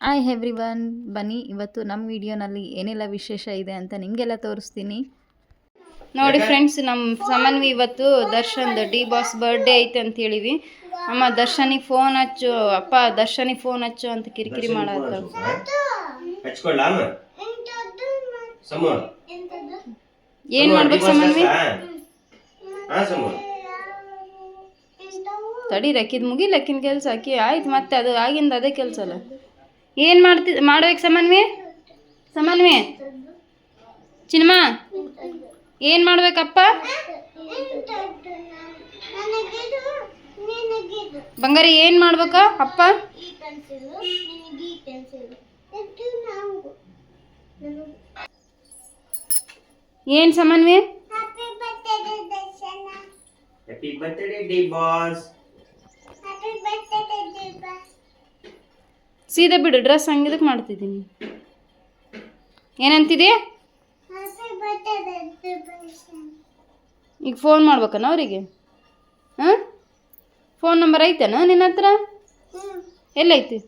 Hi every one ಬನ್ನಿ ಇವತ್ತು ನಮ್ಮ ವಿಡಿಯೋನಲ್ಲಿ ಏನೆಲ್ಲ ವಿಶೇಷ ಇದೆ ಅಂತ ನಿಮಗೆಲ್ಲ ತೋರಿಸ್ತೀನಿ. ನೋಡಿ ಫ್ರೆಂಡ್ಸ್ ನಮ್ಮ ಸಮನ್ವಿ ಇವತ್ತು ದರ್ಶನ್ದು ಡಿ ಬಾಸ್ ಬರ್ಡೇ ಐತೆ ಅಂತ ಹೇಳಿವಿ ಅಮ್ಮ ದರ್ಶನಿಗೆ ಫೋನ್ ಹಚ್ಚು ಅಪ್ಪ ದರ್ಶನಿಗೆ ಫೋನ್ ಹಚ್ಚು ಅಂತ ಕಿರಿಕಿರಿ ಮಾಡತ್ತ ಏನ್ ಸಮ ಏನು ಮಾಡ್ಬೇಕು ಸಮನ್ವಿ? ಹಾ ಸಮ ತಡಿ ರಕ್ಕಿದ್ ಮುಗಿ ಲಕ್ಕಿನ ಕೆಲಸ ಹಾಕಿ. ಆಯ್ತು ಮತ್ತೆ ಅದು ಆಗಿಂದ ಅದೇ ಕೆಲಸ ಅಲ್ಲ. ಏನು ಮಾಡ್ತಿ ಮಾಡ್ಬೇಕು ಸಮನ್ವಿ ಸಮನ್ವಿ ಚಿನ್ಮ? ಏನು ಮಾಡ್ಬೇಕಪ್ಪ? ಬಂಗಾರಿ ಏನು ಮಾಡ್ಬೇಕ ಅಪ್ಪ? ಏನು Samanvi happy birthday D boss ಸೀದಾ ಬಿಡು ಡ್ರೆಸ್ ಹಂಗಿದಕ್ಕೆ ಮಾಡ್ತಿದ್ದೀನಿ. ಏನಂತಿದೆ ಈಗ ಫೋನ್ ಮಾಡ್ಬೇಕನ ಅವರಿಗೆ? ಹಾಂ? ಫೋನ್ ನಂಬರ್ ಐತೇನ ನಿನ್ನ ಹತ್ರ? ಎಲ್ಲೈತಿ?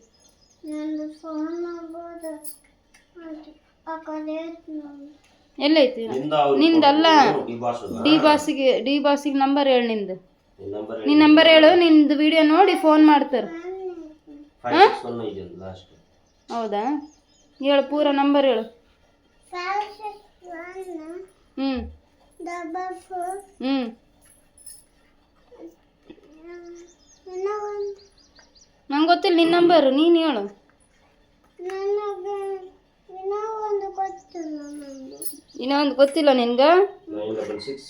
ಎಲ್ಲೈತಿ? ನಿಂದಲ್ಲ. ಡಿ ಬಾಸ್ ಡಿ ಬಾಸಿಗೆ ಡಿ ಬಾಸಿಗೆ ನಂಬರ್ ಹೇಳು ನಿಂದು. ನಿನ್ನ ನಂಬರ್ ಹೇಳು. ನಿಂದು ವಿಡಿಯೋ ನೋಡಿ ಫೋನ್ ಮಾಡ್ತಾರೆ ಫೈವ್ ಸಿಕ್ಸ್ ಒನ್ ಇದೆ ಲಾಸ್ಟ್ ಹೌದಾ? ಹೇಳು ಪೂರ ನಂಬರ್ ಹೇಳು. ಹ್ಞೂ ಹ್ಞೂ ನಂಗೆ ಗೊತ್ತಿಲ್ಲ ನಿನ್ನ ನಂಬರ್ ನೀನು ಹೇಳು. ಇನ್ನೂ ಒಂದು ಗೊತ್ತಿಲ್ಲ ನಿನ್ಗೆ? Nine double six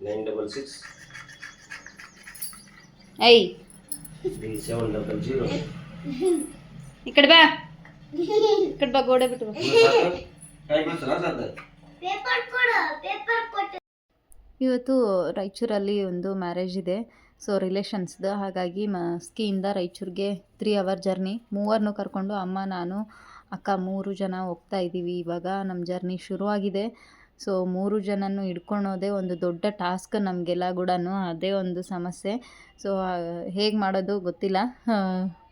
nine double six ಈ ಕಡೆ ಬಾ. ಬಾ ಗೋಡೆ ಬಿಟ್ಟು ಬಾ. ಇವತ್ತು ರಾಯಚೂರಲ್ಲಿ ಒಂದು ಮ್ಯಾರೇಜ್ ಇದೆ. ಸೊ ರಿಲೇಷನ್ಸ್ದು ಹಾಗಾಗಿ ಮಸ್ಕಿಯಿಂದ ರಾಯಚೂರಿಗೆ ತ್ರೀ ಅವರ್ ಜರ್ನಿ ಮೂವರನ್ನು ಕರ್ಕೊಂಡು ಅಮ್ಮ ನಾನು ಅಕ್ಕ ಮೂರು ಜನ ಹೋಗ್ತಾ ಇದ್ದೀವಿ. ಇವಾಗ ನಮ್ಮ ಜರ್ನಿ ಶುರುವಾಗಿದೆ. ಸೊ ಮೂರು ಜನನು ಹಿಡ್ಕೊಳೋದೇ ಒಂದು ದೊಡ್ಡ ಟಾಸ್ಕ್ ನಮಗೆಲ್ಲ ಕೂಡ ಅದೇ ಒಂದು ಸಮಸ್ಯೆ. ಸೊ ಹೇಗೆ ಮಾಡೋದು ಗೊತ್ತಿಲ್ಲ.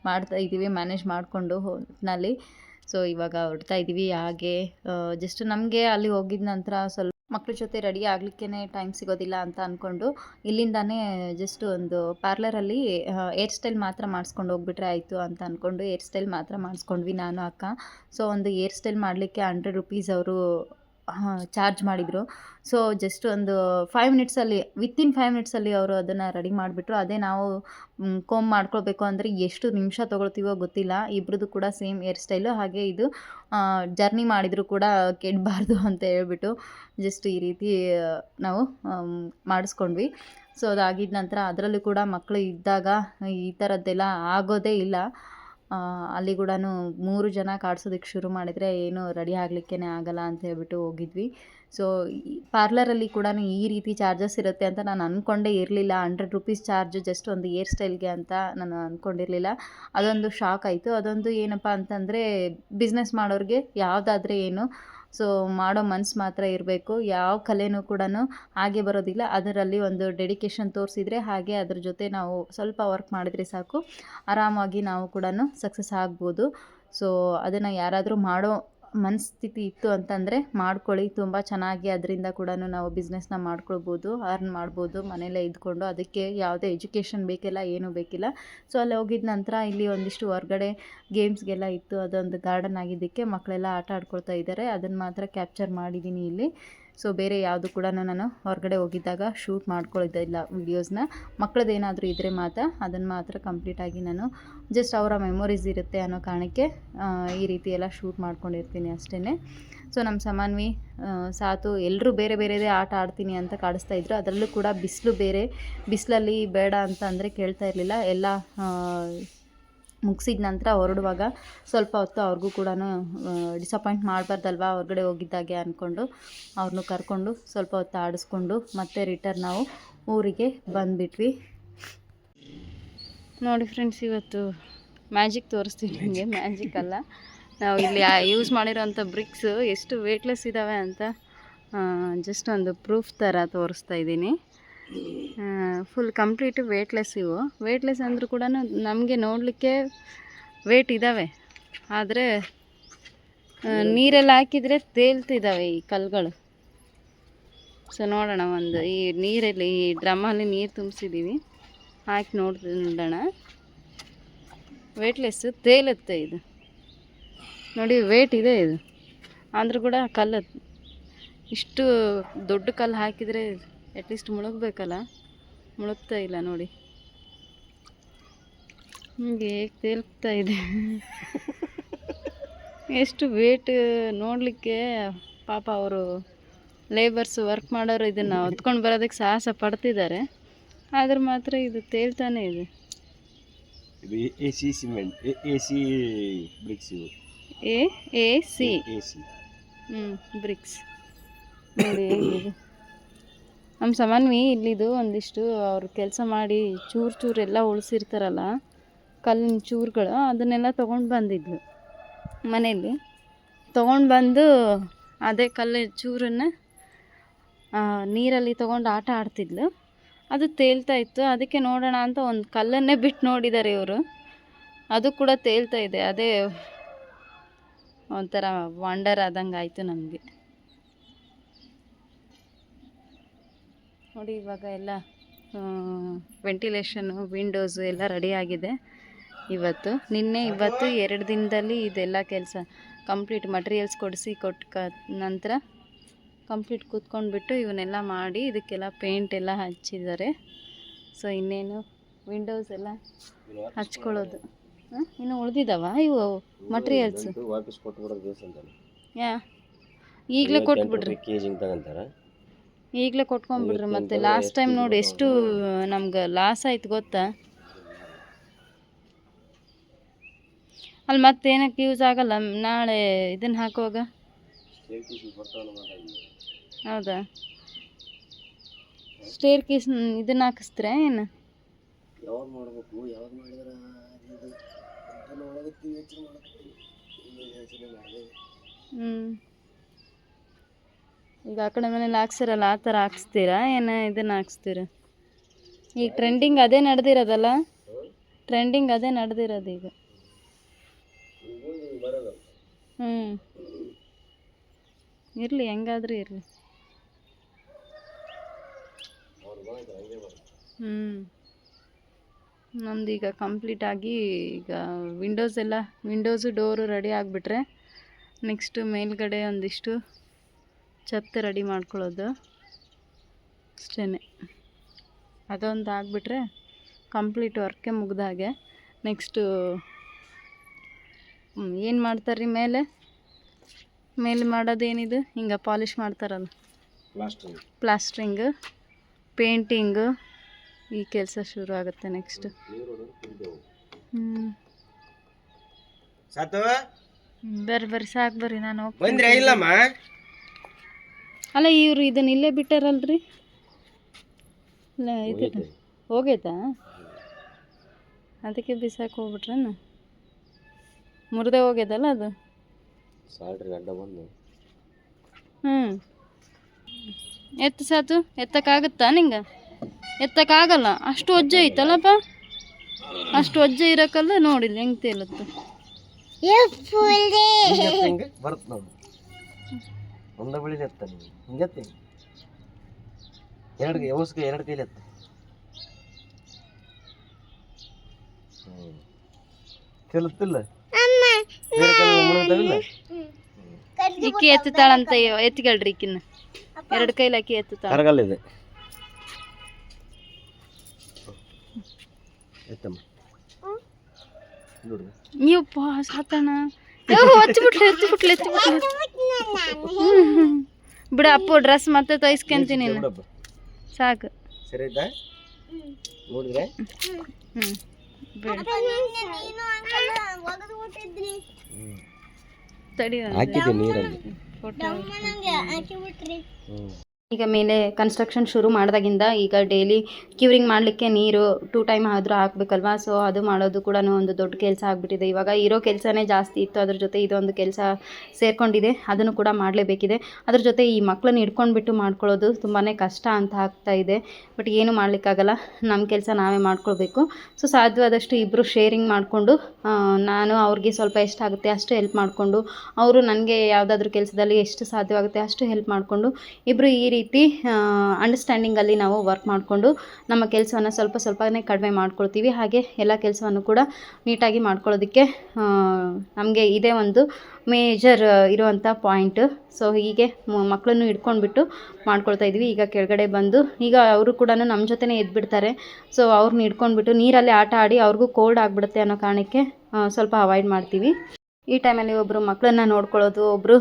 ಮಾಡ್ತಾ ಇದ್ದೀವಿ ಮ್ಯಾನೇಜ್ ಮಾಡಿಕೊಂಡು ಹೊಟ್ಟಿನಲ್ಲಿ ಸೊ ಇವಾಗ ಹೊಡ್ತಾ ಇದ್ದೀವಿ, ಹಾಗೆ ಜಸ್ಟ್ ನಮಗೆ ಅಲ್ಲಿ ಹೋಗಿದ ನಂತರ ಸ್ವಲ್ಪ ಮಕ್ಳ ಜೊತೆ ರೆಡಿ ಆಗಲಿಕ್ಕೇ ಟೈಮ್ ಸಿಗೋದಿಲ್ಲ ಅಂತ ಅಂದ್ಕೊಂಡು ಇಲ್ಲಿಂದಾನೇ ಜಸ್ಟ್ ಒಂದು ಪಾರ್ಲರಲ್ಲಿ ಏರ್ ಸ್ಟೈಲ್ ಮಾತ್ರ ಮಾಡಿಸ್ಕೊಂಡು ಹೋಗ್ಬಿಟ್ರೆ ಆಯಿತು ಅಂತ ಅಂದ್ಕೊಂಡು ಏರ್ ಸ್ಟೈಲ್ ಮಾತ್ರ ಮಾಡಿಸ್ಕೊಂಡ್ವಿ ನಾನು, ಅಕ್ಕ. ಸೊ ಒಂದು ಏರ್ ಸ್ಟೈಲ್ ಮಾಡಲಿಕ್ಕೆ ಹಂಡ್ರೆಡ್ ರುಪೀಸ್ ಅವರು ಚಾರ್ಜ್ ಮಾಡಿದರು. ಸೊ ಜಸ್ಟ್ ಒಂದು ಫೈವ್ ಮಿನಿಟ್ಸಲ್ಲಿ ವಿತಿನ್ ಫೈವ್ ಮಿನಿಟ್ಸಲ್ಲಿ ಅವರು ಅದನ್ನು ರೆಡಿ ಮಾಡಿಬಿಟ್ರು. ಅದೇ ನಾವು ಕೋಮ್ ಮಾಡ್ಕೊಳ್ಬೇಕು ಅಂದರೆ ಎಷ್ಟು ನಿಮಿಷ ತೊಗೊಳ್ತೀವೋ ಗೊತ್ತಿಲ್ಲ. ಇಬ್ರದ್ದು ಕೂಡ ಸೇಮ್ ಹೇರ್ ಸ್ಟೈಲು ಹಾಗೆ ಇದು ಜರ್ನಿ ಮಾಡಿದರೂ ಕೂಡ ಕೆಡಬಾರ್ದು ಅಂತ ಹೇಳ್ಬಿಟ್ಟು ಜಸ್ಟ್ ಈ ರೀತಿ ನಾವು ಮಾಡಿಸ್ಕೊಂಡ್ವಿ. ಸೊ ಅದಾಗಿದ ನಂತರ ಅದರಲ್ಲೂ ಕೂಡ ಮಕ್ಕಳು ಇದ್ದಾಗ ಈ ಥರದ್ದೆಲ್ಲ ಆಗೋದೇ ಇಲ್ಲ. ಅಲ್ಲಿ ಕೂಡ ಮೂರು ಜನ ಕಾಡ್ಸೋದಕ್ಕೆ ಶುರು ಮಾಡಿದರೆ ಏನು ರೆಡಿ ಆಗಲಿಕ್ಕೇ ಆಗಲ್ಲ ಅಂತ ಹೇಳ್ಬಿಟ್ಟು ಹೋಗಿದ್ವಿ. ಸೊ ಪಾರ್ಲರಲ್ಲಿ ಕೂಡ ಈ ರೀತಿ ಚಾರ್ಜಸ್ ಇರುತ್ತೆ ಅಂತ ನಾನು ಅಂದ್ಕೊಂಡೇ ಇರಲಿಲ್ಲ. ಹಂಡ್ರೆಡ್ ರುಪೀಸ್ ಚಾರ್ಜ್ ಜಸ್ಟ್ ಒಂದು ಏರ್ ಸ್ಟೈಲ್ಗೆ ಅಂತ ನಾನು ಅಂದ್ಕೊಂಡಿರಲಿಲ್ಲ ಅದೊಂದು ಶಾಕ್ ಆಯಿತು. ಅದೊಂದು ಏನಪ್ಪ ಅಂತಂದರೆ ಬಿಸ್ನೆಸ್ ಮಾಡೋರಿಗೆ ಯಾವುದಾದ್ರೆ ಏನು ಸೊ ಮಾಡೋ ಮನ್ಸು ಮಾತ್ರ ಇರಬೇಕು. ಯಾವ ಕಲೆನೂ ಕೂಡ ಹಾಗೆ ಬರೋದಿಲ್ಲ. ಅದರಲ್ಲಿ ಒಂದು ಡೆಡಿಕೇಶನ್ ತೋರಿಸಿದರೆ ಹಾಗೆ ಅದ್ರ ಜೊತೆ ನಾವು ಸ್ವಲ್ಪ ವರ್ಕ್ ಮಾಡಿದರೆ ಸಾಕು. ಆರಾಮಾಗಿ ನಾವು ಕೂಡ ಸಕ್ಸಸ್ ಆಗ್ಬೋದು. ಸೊ ಅದನ್ನು ಯಾರಾದರೂ ಮಾಡೋ ಮನಸ್ಥಿತಿ ಇತ್ತು ಅಂತಂದರೆ ಮಾಡ್ಕೊಳ್ಳಿ, ತುಂಬ ಚೆನ್ನಾಗಿ ಅದರಿಂದ ಕೂಡ ನಾವು ಬಿಸ್ನೆಸ್ನ ಮಾಡ್ಕೊಳ್ಬೋದು ಅರ್ನ್ ಮಾಡ್ಬೋದು ಮನೇಲೇ ಇದ್ಕೊಂಡು ಅದಕ್ಕೆ ಯಾವುದೇ ಎಜುಕೇಷನ್ ಬೇಕಿಲ್ಲ, ಏನೂ ಬೇಕಿಲ್ಲ. ಸೊ ಅಲ್ಲಿ ಹೋಗಿದ ನಂತರ ಇಲ್ಲಿ ಒಂದಿಷ್ಟು ಹೊರಗಡೆ ಗೇಮ್ಸ್ಗೆಲ್ಲ ಇತ್ತು, ಅದೊಂದು ಗಾರ್ಡನ್ ಆಗಿದ್ದಕ್ಕೆ ಮಕ್ಕಳೆಲ್ಲ ಆಟ ಆಡ್ಕೊಳ್ತಾ ಇದ್ದಾರೆ, ಅದನ್ನು ಮಾತ್ರ ಕ್ಯಾಪ್ಚರ್ ಮಾಡಿದ್ದೀನಿ ಇಲ್ಲಿ. ಸೊ ಬೇರೆ ಯಾವುದು ಕೂಡ ನಾನು ಹೊರಗಡೆ ಹೋಗಿದ್ದಾಗ ಶೂಟ್ ಮಾಡ್ಕೊಳ್ಳೋದಿಲ್ಲ ವೀಡಿಯೋಸ್ನ ಮಕ್ಕಳದ್ದೇನಾದರೂ ಇದ್ದರೆ ಮಾತ್ರ ಅದನ್ನು ಮಾತ್ರ ಕಂಪ್ಲೀಟಾಗಿ ನಾನು ಜಸ್ಟ್ ಅವರ ಮೆಮೊರೀಸ್ ಇರುತ್ತೆ ಅನ್ನೋ ಕಾರಣಕ್ಕೆ ಈ ರೀತಿ ಎಲ್ಲ ಶೂಟ್ ಮಾಡ್ಕೊಂಡಿರ್ತೀನಿ ಅಷ್ಟೇ ಸೊ ನಮ್ಮ ಸಮಾನ್ವಿ ಸಾತು ಎಲ್ಲರೂ ಬೇರೆ ಬೇರೆದೇ ಆಟ ಆಡ್ತೀನಿ ಅಂತ ಕಾಡಿಸ್ತಾ ಇದ್ರು. ಅದರಲ್ಲೂ ಕೂಡ ಬಿಸಿಲು ಬೇರೆ. ಬಿಸಿಲಲ್ಲಿ ಬೇಡ ಅಂತ ಅಂದರೆ ಕೇಳ್ತಾ ಇರಲಿಲ್ಲ. ಎಲ್ಲ ಮುಗಿಸಿದ ನಂತರ ಹೊರಡುವಾಗ ಸ್ವಲ್ಪ ಹೊತ್ತು ಅವ್ರಿಗೂ ಕೂಡ ಡಿಸಪಾಯಿಂಟ್ ಮಾಡಬಾರ್ದಲ್ವಾ? ಹೊರಗಡೆ ಹೋಗಿದ್ದಾಗೆ ಅಂದ್ಕೊಂಡು ಅವ್ರನ್ನೂ ಕರ್ಕೊಂಡು ಸ್ವಲ್ಪ ಹೊತ್ತು ಆಡಿಸ್ಕೊಂಡು ಮತ್ತೆ ರಿಟರ್ನ್ ನಾವು ಊರಿಗೆ ಬಂದುಬಿಟ್ವಿ. ನೋಡಿ ಫ್ರೆಂಡ್ಸ್ ಇವತ್ತು ಮ್ಯಾಜಿಕ್ ತೋರಿಸ್ತೀನಿ ನಿಮಗೆ. ಮ್ಯಾಜಿಕ್ ಅಲ್ಲ. ನಾವು ಇಲ್ಲಿ ಯೂಸ್ ಮಾಡಿರೋಂಥ ಬ್ರಿಕ್ಸ್ ಎಷ್ಟು ವೇಟ್ಲೆಸ್ ಇದ್ದಾವೆ ಅಂತ ಜಸ್ಟ್ ಒಂದು ಪ್ರೂಫ್ ಥರ ತೋರಿಸ್ತಾ ಇದ್ದೀನಿ. ಫುಲ್ ಕಂಪ್ಲೀಟ್ ವೇಟ್ಲೆಸ್ ಇವು. ವೇಟ್ಲೆಸ್ ಅಂದರೂ ಕೂಡ ನಮಗೆ ನೋಡಲಿಕ್ಕೆ ವೇಟ್ ಇದ್ದಾವೆ ಆದರೆ ನೀರೆಲ್ಲ ಹಾಕಿದರೆ ತೇಲ್ತಿದ್ದಾವೆ ಈ ಕಲ್ಗಳು ಸೊ ನೋಡೋಣ ಒಂದು ಈ ನೀರಲ್ಲಿ, ಈ ಡ್ರಮ್ಮಲ್ಲಿ ನೀರು ತುಂಬಿಸಿದ್ದೀವಿ ಹಾಕಿ ನೋಡ್ ನೋಡೋಣ ವೇಟ್ಲೆಸ್ ತೇಲುತ್ತೆ ಇದು. ನೋಡಿ ವೇಟ್ ಇದೆ ಇದು. ಆದರೂ ಕೂಡ ಕಲ್ಲು, ಇಷ್ಟು ದೊಡ್ಡ ಕಲ್ಲು ಹಾಕಿದರೆ ಅಟ್ಲೀಸ್ಟ್ ಮುಳುಗಬೇಕಲ್ಲ? ಮುಳುಗ್ತಾ ಇಲ್ಲ ನೋಡಿ. ಹೀಗೆ ಹೇಗೆ ತೇಲ್ತಾ ಇದೆ. ಎಷ್ಟು ವೇಟ್ ನೋಡಲಿಕ್ಕೆ ಪಾಪ ಅವರು ಲೇಬರ್ಸ್ ವರ್ಕ್ ಮಾಡೋರು ಇದನ್ನು ಹೊತ್ಕೊಂಡು ಬರೋದಕ್ಕೆ ಸಾಹಸ ಪಡ್ತಿದ್ದಾರೆ. ಆದ್ರೆ ಮಾತ್ರ ಇದು ತೇಲ್ತಾನೆ ಇದೆ. ಇದು A C cement A C bricks ಇವು. A A C A C ಹ್ಞೂ ಬ್ರಿಕ್ಸ್ ನೋಡಿ ನಮ್ಮ ಸಮನ್ವಿ ಇಲ್ಲಿದು ಒಂದಿಷ್ಟು ಅವ್ರು ಕೆಲಸ ಮಾಡಿ ಚೂರು ಚೂರು ಎಲ್ಲ ಉಳಿಸಿರ್ತಾರಲ್ಲ, ಕಲ್ಲಿನ ಚೂರುಗಳು, ಅದನ್ನೆಲ್ಲ ತೊಗೊಂಡು ಬಂದಿದ್ಲು ಮನೆಯಲ್ಲಿ. ತೊಗೊಂಡು ಬಂದು ಅದೇ ಕಲ್ಲು ಚೂರನ್ನು ನೀರಲ್ಲಿ ತೊಗೊಂಡು ಆಟ ಆಡ್ತಿದ್ಲು. ಅದು ತೇಲ್ತಾ ಇತ್ತು. ಅದಕ್ಕೆ ನೋಡೋಣ ಅಂತ ಒಂದು ಕಲ್ಲನ್ನೇ ಬಿಟ್ಟು ನೋಡಿದ್ದಾರೆ ಇವರು. ಅದು ಕೂಡ ತೇಲ್ತಾ ಇದೆ. ಅದೇ ಒಂಥರ ವಂಡರ್ ಆದಂಗೆ ಆಯಿತು ನಮಗೆ. ನೋಡಿ ಇವಾಗ ಎಲ್ಲ ವೆಂಟಿಲೇಷನು ವಿಂಡೋಸು ಎಲ್ಲ ರೆಡಿ ಆಗಿದೆ ಇವತ್ತು. ನಿನ್ನೆ ಇವತ್ತು ಎರಡು ದಿನದಲ್ಲಿ ಇದೆಲ್ಲ ಕೆಲಸ ಕಂಪ್ಲೀಟ್ ಮಟೀರಿಯಲ್ಸ್ ಕೊಡಿಸಿ ಕೊಟ್ಟ ನಂತರ ಕಂಪ್ಲೀಟ್ ಕೂತ್ಕೊಂಡ್ಬಿಟ್ಟು ಇವನ್ನೆಲ್ಲ ಮಾಡಿ ಇದಕ್ಕೆಲ್ಲ ಪೇಂಟ್ ಎಲ್ಲ ಹಚ್ಚಿದ್ದಾರೆ. ಸೊ ಇನ್ನೇನು ವಿಂಡೋಸ್ ಎಲ್ಲ ಹಚ್ಕೊಳ್ಳೋದು. ಹಾಂ ಇನ್ನು ಉಳಿದಿದ್ದಾವ ಇವು ಮಟೀರಿಯಲ್ಸ್ ಯಾ ಈಗಲೇ ಕೊಟ್ಬಿಡ್ರಿ. ಈಗಲೇ ಕೊಟ್ಕೊಂಡ್ಬಿಡ್ರಿ ಮತ್ತೆ ಲಾಸ್ಟ್ ಟೈಮ್ ನೋಡಿ ಎಷ್ಟು ನಮ್ಗೆ ಲಾಸ್ ಆಯ್ತು ಗೊತ್ತಾ? ಅಲ್ಲಿ ಮತ್ತೆ ಏನಕ್ಕೆ ಯೂಸ್ ಆಗಲ್ಲ? ನಾಳೆ ಇದನ್ನು ಹಾಕುವಾಗ? ಹೌದಾ? ಸ್ಟೇರ್ ಕೇಸ್ ಇದನ್ನ ಹಾಕಿಸ್ತೀರಾ ಏನು? ಯಾವಾಗ ಮಾಡ್ಬೇಕು? ಯಾವಾಗ ಮಾಡಿದ್ರ? ಯೋಚನೆ ಹ್ಞೂ ಈಗ ಆ ಕಡೆ ಮನೇಲಿ ಹಾಕ್ಸಿರಲ್ಲ, ಆ ಥರ ಹಾಕ್ಸ್ತೀರಾ? ಏನು ಇದನ್ನು ಹಾಕ್ಸ್ತೀರಾ? ಈಗ ಟ್ರೆಂಡಿಂಗ್ ಅದೇ ನಡೆದಿರೋದಲ್ಲ? ಟ್ರೆಂಡಿಂಗ್ ಅದೇ ನಡೆದಿರೋದು ಈಗ. ಹ್ಞೂ ಇರಲಿ, ಹೆಂಗಾದ್ರೂ ಇರಲಿ. ಹ್ಞೂ ನಮ್ದು ಈಗ ಕಂಪ್ಲೀಟ್ ಆಗಿ ಈಗ ವಿಂಡೋಸ್ ಎಲ್ಲ ವಿಂಡೋಸು ಡೋರು ರೆಡಿ ಆಗಿಬಿಟ್ರೆ ನೆಕ್ಸ್ಟು ಮೇಲ್ಗಡೆ ಒಂದಿಷ್ಟು ಛತ್ ರೆಡಿ ಮಾಡ್ಕೊಳ್ಳೋದು. ಅಷ್ಟೇ ಅದೊಂದು ಆಗಿಬಿಟ್ರೆ ಕಂಪ್ಲೀಟ್ ವರ್ಕೆ ಮುಗ್ದಾಗೆ ನೆಕ್ಸ್ಟು ಏನು ಮಾಡ್ತಾರೆ ಮೇಲೆ? ಮೇಲೆ ಮಾಡೋದೇನಿದು ಹಿಂಗೆ ಪಾಲಿಷ್ ಮಾಡ್ತಾರಲ್ಲ. ಪ್ಲಾಸ್ಟ್ರಿಂಗ್. ಪೇಂಟಿಂಗು ಈ ಕೆಲಸ ಶುರು ಆಗುತ್ತೆ ನೆಕ್ಸ್ಟ್. ಬರ್ರಿ ಬರ್ರಿ ಸಾಕು ಬರ್ರಿ ನಾನು ಹೋಗ್ತೀನಿ. ಬಂದ್ರೆ ಇಲ್ಲಮ್ಮ? ಅಲ್ಲ ಇವ್ರು ಇದನ್ನ ಇಲ್ಲೇ ಬಿಟ್ಟಾರಲ್ರಿ? ಇಲ್ಲ ಹೋಗೈತಾ. ಅದಕ್ಕೆ ಬಿಸಾಕ್ ಹೋಗ್ಬಿಟ್ರನ? ಮುರಿದೇ ಹೋಗ್ಯದಲ್ಲ ಅದು? ಹ್ಞೂ ಎತ್ತು ಸಾತು? ಎತ್ತಕ್ಕಾಗುತ್ತಾ ನಿಂಗೆ? ಎತ್ತಕ್ಕಾಗಲ್ಲ. ಅಷ್ಟು ಒಜ್ಜೆ ಐತಲ್ಲಪ್ಪ? ಅಷ್ಟು ಒಜ್ಜೆ ಇರೋಕ್ಕಲ್ಲ ನೋಡಿಲ್ಲ ಹೆಂಗೆ? ತೇಲುತ್ತೆ ನೋಡಿ ಒಂದ ಬಳಿಲಿ ಎತ್ತ ನೀವು ಹಿಂಗೆತ್ತಿ ಎರಡು ಕೈ ಔಸ್ಗೆ ಎರಡು ಕೈಲಿ ಎತ್ತ. ಹ್ಞೂ ಮುಳುಗ್ತಾವಿಲ್ಲ? ಇಕ್ಕಿ ಎತ್ತುತ್ತಾಳಂತ ಎತ್ತಿಗಳ್ರಿ ಇಕ್ಕಿನ್ನ ಎರಡು ಕೈಲಿ ಅಕ್ಕಿ ಎತ್ತುತ್ತಾಳ ಕರಗಲ್ಲ ಇದೆ. ಎತ್ತಮ್ಮ. ನೋಡ್ರಿ ನೀವು ಸಾತಣ್ಣ ಹಚ್ಬಿಟ್ಲೆ ಬಿಡ ಅಪ್ಪು ಡ್ರೆಸ್ ಮತ್ತೆ ಬಿಡಪ್ಪ ಸಾಕು. ಸರಿ ಆಯ್ತಾ? ನೋಡಿದ್ರೆ? ಹ್ಞೂ ಬಿಡ. ತಡಿ ಹಾಕಿದ್ದೆ ನೀರಲ್ಲಿ. ಫೋಟೋ ಈಗ ಮೇಲೆ ಕನ್ಸ್ಟ್ರಕ್ಷನ್ ಶುರು ಮಾಡಿದಾಗಿಂದ ಈಗ ಡೈಲಿ ಕ್ಯೂರಿಂಗ್ ಮಾಡಲಿಕ್ಕೆ ನೀರು ಟೂ ಟೈಮ್ ಆದರೂ ಹಾಕಬೇಕಲ್ವಾ? ಸೊ ಅದು ಮಾಡೋದು ಕೂಡ ಒಂದು ದೊಡ್ಡ ಕೆಲಸ ಆಗಿಬಿಟ್ಟಿದೆ. ಇವಾಗ ಇರೋ ಕೆಲಸನೇ ಜಾಸ್ತಿ ಇತ್ತು. ಅದ್ರ ಜೊತೆ ಇದೊಂದು ಕೆಲಸ ಸೇರಿಕೊಂಡಿದೆ. ಅದನ್ನು ಕೂಡ ಮಾಡಲೇಬೇಕಿದೆ. ಅದ್ರ ಜೊತೆ ಈ ಮಕ್ಕಳನ್ನ ಹಿಡ್ಕೊಂಡ್ಬಿಟ್ಟು ಮಾಡ್ಕೊಳ್ಳೋದು ತುಂಬಾ ಕಷ್ಟ ಅಂತ ಆಗ್ತಾ ಇದೆ. ಬಟ್ ಏನು ಮಾಡಲಿಕ್ಕಾಗಲ್ಲ. ನಮ್ಮ ಕೆಲಸ ನಾವೇ ಮಾಡ್ಕೊಳ್ಬೇಕು. ಸೊ ಸಾಧ್ಯವಾದಷ್ಟು ಇಬ್ಬರು ಶೇರಿಂಗ್ ಮಾಡಿಕೊಂಡು ನಾನು ಅವ್ರಿಗೆ ಸ್ವಲ್ಪ ಎಷ್ಟಾಗುತ್ತೆ ಅಷ್ಟು ಹೆಲ್ಪ್ ಮಾಡಿಕೊಂಡು, ಅವರು ನನಗೆ ಯಾವುದಾದ್ರೂ ಕೆಲಸದಲ್ಲಿ ಎಷ್ಟು ಸಾಧ್ಯವಾಗುತ್ತೆ ಅಷ್ಟು ಹೆಲ್ಪ್ ಮಾಡಿಕೊಂಡು ಇಬ್ಬರು ಈ ರೀತಿ ಅಂಡರ್ಸ್ಟ್ಯಾಂಡಿಂಗಲ್ಲಿ ನಾವು ವರ್ಕ್ ಮಾಡಿಕೊಂಡು ನಮ್ಮ ಕೆಲಸವನ್ನು ಸ್ವಲ್ಪ ಸ್ವಲ್ಪನೇ ಕಡಿಮೆ ಮಾಡ್ಕೊಳ್ತೀವಿ. ಹಾಗೆ ಎಲ್ಲ ಕೆಲಸವನ್ನು ಕೂಡ ನೀಟಾಗಿ ಮಾಡ್ಕೊಳ್ಳೋದಕ್ಕೆ ನಮಗೆ ಇದೇ ಒಂದು ಮೇಜರ್ ಇರುವಂಥ ಪಾಯಿಂಟ್ ಸೊ ಹೀಗೆ ಮಕ್ಕಳನ್ನು ಹಿಡ್ಕೊಂಡ್ಬಿಟ್ಟು ಮಾಡ್ಕೊಳ್ತಾ ಇದ್ವಿ. ಈಗ ಕೆಳಗಡೆ ಬಂದು, ಈಗ ಅವರು ಕೂಡ ನಮ್ಮ ಜೊತೆನೇ ಎದ್ಬಿಡ್ತಾರೆ. ಸೊ ಅವ್ರನ್ನ ಹಿಡ್ಕೊಂಡ್ಬಿಟ್ಟು ನೀರಲ್ಲಿ ಆಟ ಆಡಿ ಅವ್ರಿಗೂ ಕೋಲ್ಡ್ ಆಗಿಬಿಡುತ್ತೆ ಅನ್ನೋ ಕಾರಣಕ್ಕೆ ಸ್ವಲ್ಪ ಅವಾಯ್ಡ್ ಮಾಡ್ತೀವಿ. ಈ ಟೈಮಲ್ಲಿ ಒಬ್ಬರು ಮಕ್ಕಳನ್ನ ನೋಡ್ಕೊಳ್ಳೋದು ಒಬ್ಬರು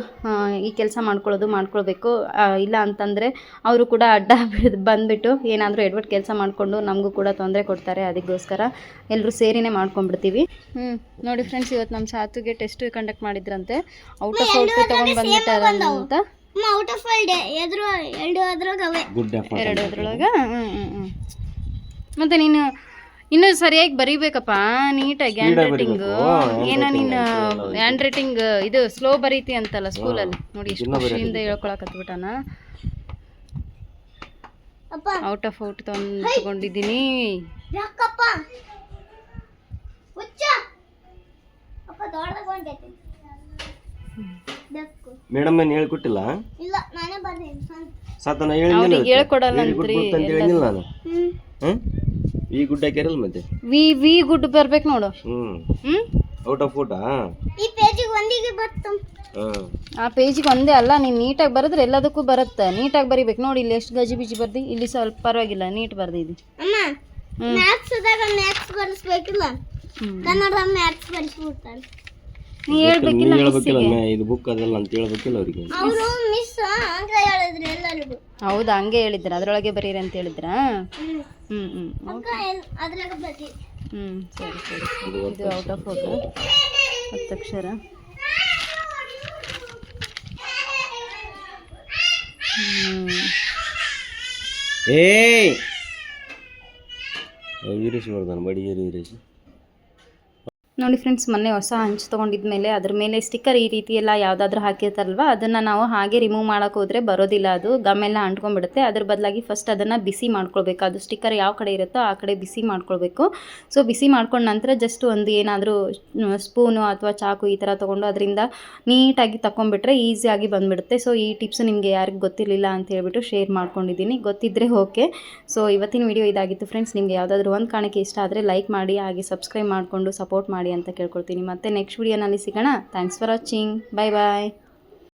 ಈ ಕೆಲಸ ಮಾಡ್ಕೊಳ್ಳೋದು ಮಾಡ್ಕೊಳ್ಬೇಕು. ಇಲ್ಲ ಅಂತಂದರೆ ಅವರು ಕೂಡ ಅಡ್ಡ ಬಿದ್ದು ಬಂದುಬಿಟ್ಟು ಏನಾದರೂ ಎಡ್ವಟ್ ಕೆಲಸ ಮಾಡಿಕೊಂಡು ನಮಗೂ ಕೂಡ ತೊಂದರೆ ಕೊಡ್ತಾರೆ. ಅದಕ್ಕೋಸ್ಕರ ಎಲ್ಲರೂ ಸೇರಿನೇ ಮಾಡ್ಕೊಂಡ್ಬಿಡ್ತೀವಿ. ಹ್ಞೂ ನೋಡಿ ಫ್ರೆಂಡ್ಸ್ ಇವತ್ತು ನಮ್ಮ ಸಾತುಗೆ ಟೆಸ್ಟ್ ಕಂಡಕ್ಟ್ ಮಾಡಿದ್ರಂತೆ. ಔಟ್ ಆಫ್ ಔಟ್ ತೊಗೊಂಡು ಬಂದ್ಬಿಟ್ಟಾರ ಅಂತ. ಔಟ್ ಆಫ್ ಎರಡು ಅದ್ರೊಳಗೆ? ಹ್ಞೂ ಹ್ಞೂ ಹ್ಞೂ ಮತ್ತು ನೀನು ಇನ್ನೂ ಸರಿಯಾಗಿ ಬರೀಬೇಕಪ್ಪ ನೀಟಾಗಿ ಹ್ಯಾಂಡ್ ರೈಟಿಂಗ್ ಏನೋ ನೀನು ಅಂತೆಲ್ಲ ಹ್ಯಾಂಡ್ ರೈಟಿಂಗ್ ಇದು ಸ್ಲೋ ಬರೀತಿ ಅಂತಲ್ಲ ಸ್ಕೂಲಲ್ಲಿ. ನೋಡಿ ಎಷ್ಟು. ಖುಷಿಯಿಂದ ಹೇಳ್ಕೊಳಕತ್ಬಿಟ್ಟಾನ. ಅಪ್ಪ. ಔಟ್ ಆಫ್ ಔಟ್ ತಂದು ತಗೊಂಡಿದ್ದೀನಿ. ಮೇಡಮ್ ಏನು ಹೇಳ್ಕೊಟ್ಟಿಲ್ಲ? ಇಲ್ಲ ನಾನೇ ಬರ್ತೀನಿ ಹೇಳಿಲ್ಲ ಹೇಳ್ಕೊಡಲ್ಲಂತ್ರಿ ಅಂತ ಹೇಳಿಲ್ಲ ನಾನು. ಹ್ಮ್ ಹ್ಮ್? ಈ ಗುಡ್ ಹಾಕ್ಯಾರಲ್ಲ ಮತ್ತೆ ವಿ ವಿ ಗುಡ್ ಬರ್ಬೇಕು ನೋಡು. ಹ್ಮ್। ಔಟ್ ಆಫ್ ಊಟ ಈ ಪೇಜಿಗೆ ಒಂದಿಗೆ ಬರ್ತು. ಆ ಪೇಜಿಗೆ ಒಂದೇ ಅಲ್ಲ ನೀನು ನೀಟಾಗಿ ಬರೆದ್ರೆ ಎಲ್ಲದಕ್ಕೂ ಬರುತ್ತೆ. ನೀಟಾಗಿ ಬರಿಬೇಕು ನೋಡಿ ಇಲ್ಲಿ ಎಷ್ಟು ಗಜಿ ಬಿಜಿ ಬರ್ದಿ? ಇಲ್ಲಿ ಸ್ವಲ್ಪ ಪರವಾಗಿಲ್ಲ ನೀಟ್ ಬರ್ದಿದ್ದಿ ಅಮ್ಮ ಮ್ಯಾಥ್ಸ್ ಮ್ಯಾಥ್ಸ್ ಬರ್ಸ್ಬೇಕಿಲ್ಲ? ಕನ್ನಡ ಮ್ಯಾಥ್ಸ್ ಬರೆಸ್ಬಿಡ್ತಾರೆ ನೀ ಹೇಳ್ಬೇಕಿಲ್ಲ ಇದು ಬುಕ್ ಅದಲ್ಲ ಅಂತ ಹೇಳ್ಬೇಕಿಲ್ಲ ಅವ್ರಿಗೆ. ಅವರು ಮಿಸ್ ಅಂತ ಹೇಳಿದ್ರು ಎಲ್ಲರಿಗೂ. ಹೌದಾ ಹಂಗೆ ಹೇಳಿದ್ರ ಅದರೊಳಗೆ ಬರೀರಿ ಅಂತ ಹೇಳಿದ್ರಾ? ಹ್ಮ್. ಹ್ಮ್ ಅದ್ರಾಗ ಹ್ಮ್ ಸರಿ ಸರಿ. ಇದು ಔಟ್ ಆಫ್ ಔಟ್ ಹತ್ತಕ್ಷರ ಹ್ಮ್. ಏಯ್! ವೀರೇಶ್ ಬಡಿ ವೀರೇಶ್. ನೋಡಿ ಫ್ರೆಂಡ್ಸ್ ಮೊನ್ನೆ ಹೊಸ ಹಂಚು ತೊಗೊಂಡಿದ್ಮೇಲೆ ಅದ್ರ ಮೇಲೆ ಸ್ಟಿಕ್ಕರ್ ಈ ರೀತಿ ಎಲ್ಲ ಯಾವುದಾದ್ರೂ ಹಾಕಿರ್ತಾರಲ್ವ, ಅದನ್ನು ನಾವು ಹಾಗೆ ರಿಮೂವ್ ಮಾಡೋಕೆ ಹೋದರೆ ಬರೋದಿಲ್ಲ ಅದು. ಗಮ್ಮೆಲ್ಲ ಅಂಟ್ಕೊಂಡ್ಬಿಡುತ್ತೆ. ಅದ್ರ ಬದಲಾಗಿ ಫಸ್ಟ್ ಅದನ್ನು ಬಿಸಿ ಮಾಡ್ಕೊಳ್ಬೇಕು. ಅದು ಸ್ಟಿಕ್ಕರ್ ಯಾವ ಕಡೆ ಇರುತ್ತೋ ಆ ಕಡೆ ಬಿಸಿ ಮಾಡ್ಕೊಳ್ಬೇಕು. ಸೊ ಬಿಸಿ ಮಾಡ್ಕೊಂಡ ನಂತರ ಜಸ್ಟ್ ಒಂದು ಏನಾದರೂ ಸ್ಪೂನು ಅಥವಾ ಚಾಕು ಈ ಥರ ತೊಗೊಂಡು ಅದರಿಂದ ನೀಟಾಗಿ ತಗೊಂಡ್ಬಿಟ್ರೆ ಈಸಿಯಾಗಿ ಬಂದುಬಿಡುತ್ತೆ. ಸೊ ಈ ಟಿಪ್ಸ್ ನಿಮಗೆ ಯಾರಿಗೂ ಗೊತ್ತಿರಲಿಲ್ಲ ಅಂತ ಹೇಳ್ಬಿಟ್ಟು ಶೇರ್ ಮಾಡ್ಕೊಂಡಿದ್ದೀನಿ. ಗೊತ್ತಿದ್ದರೆ ಓಕೆ ಸೊ ಇವತ್ತಿನ ವಿಡಿಯೋ ಇದಾಗಿತ್ತು ಫ್ರೆಂಡ್ಸ್ ನಿಮಗೆ ಯಾವುದಾದ್ರೂ ಒಂದು ಕಾಣಿಕೆ ಇಷ್ಟ ಆದರೆ ಲೈಕ್ ಮಾಡಿ, ಹಾಗೆ ಸಬ್ಸ್ಕ್ರೈಬ್ ಮಾಡಿಕೊಂಡು ಸಪೋರ್ಟ್ ಮಾಡಿ ಅಂತ ಕೇಳ್ಕೊಳ್ತೀನಿ. ಮತ್ತೆ ನೆಕ್ಸ್ಟ್ ವಿಡಿಯೋನಲ್ಲಿ ಸಿಗೋಣ. Thanks for watching bye bye